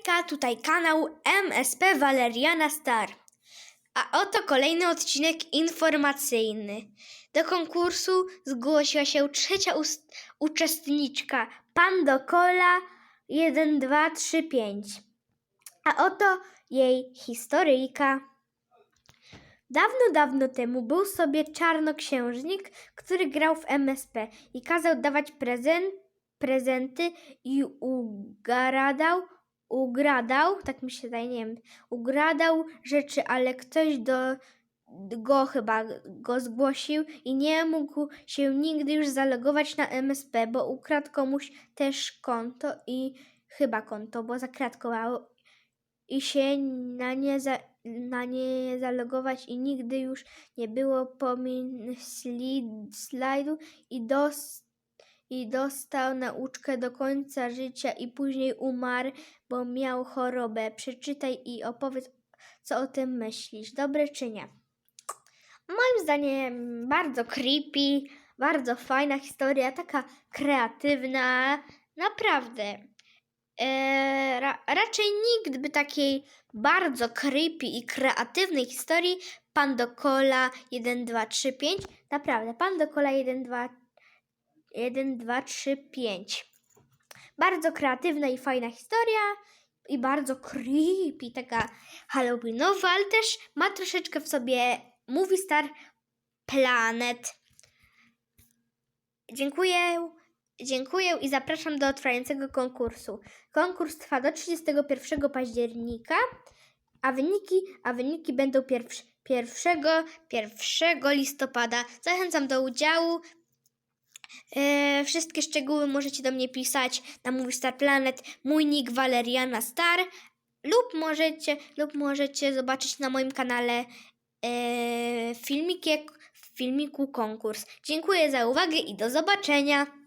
Hejka, tutaj kanał MSP Valeriana Star. A oto kolejny odcinek informacyjny. Do konkursu zgłosiła się trzecia uczestniczka, Pandokola 1235. A oto jej historyjka. Dawno, dawno temu był sobie czarnoksiężnik, który grał w MSP i kazał dawać prezent, prezenty i ugradał, ugradał, tak mi się wydaje, nie wiem, ugradał rzeczy, ale ktoś do go chyba go zgłosił i nie mógł się nigdy już zalogować na MSP, bo ukradł komuś też konto i chyba konto, bo zakratkowało i się na nie, za, na nie zalogować i nigdy już nie było pomin slajdu i, dos, i dostał nauczkę do końca życia i później umarł, bo miał chorobę. Przeczytaj i opowiedz, co o tym myślisz. Dobre czy nie? Moim zdaniem bardzo creepy, bardzo fajna historia, taka kreatywna, naprawdę. E, ra, raczej nikt by takiej bardzo creepy i kreatywnej historii Pandokola 1, 2, 3, 5 naprawdę, Pandokola 1, 2, 1, 2, 3, 5 bardzo kreatywna i fajna historia i bardzo creepy, taka halloweenowa, ale też ma troszeczkę w sobie Movie Star Planet. Dziękuję, dziękuję i zapraszam do trwającego konkursu. Konkurs trwa do 31 października, a wyniki, a wyniki będą pierwsz, 1, 1 listopada. Zachęcam do udziału. E, wszystkie szczegóły możecie do mnie pisać na Movie Star Planet, mój nick Valeriana Star lub możecie, lub możecie zobaczyć na moim kanale e, filmiki, w filmiku konkurs. Dziękuję za uwagę i do zobaczenia.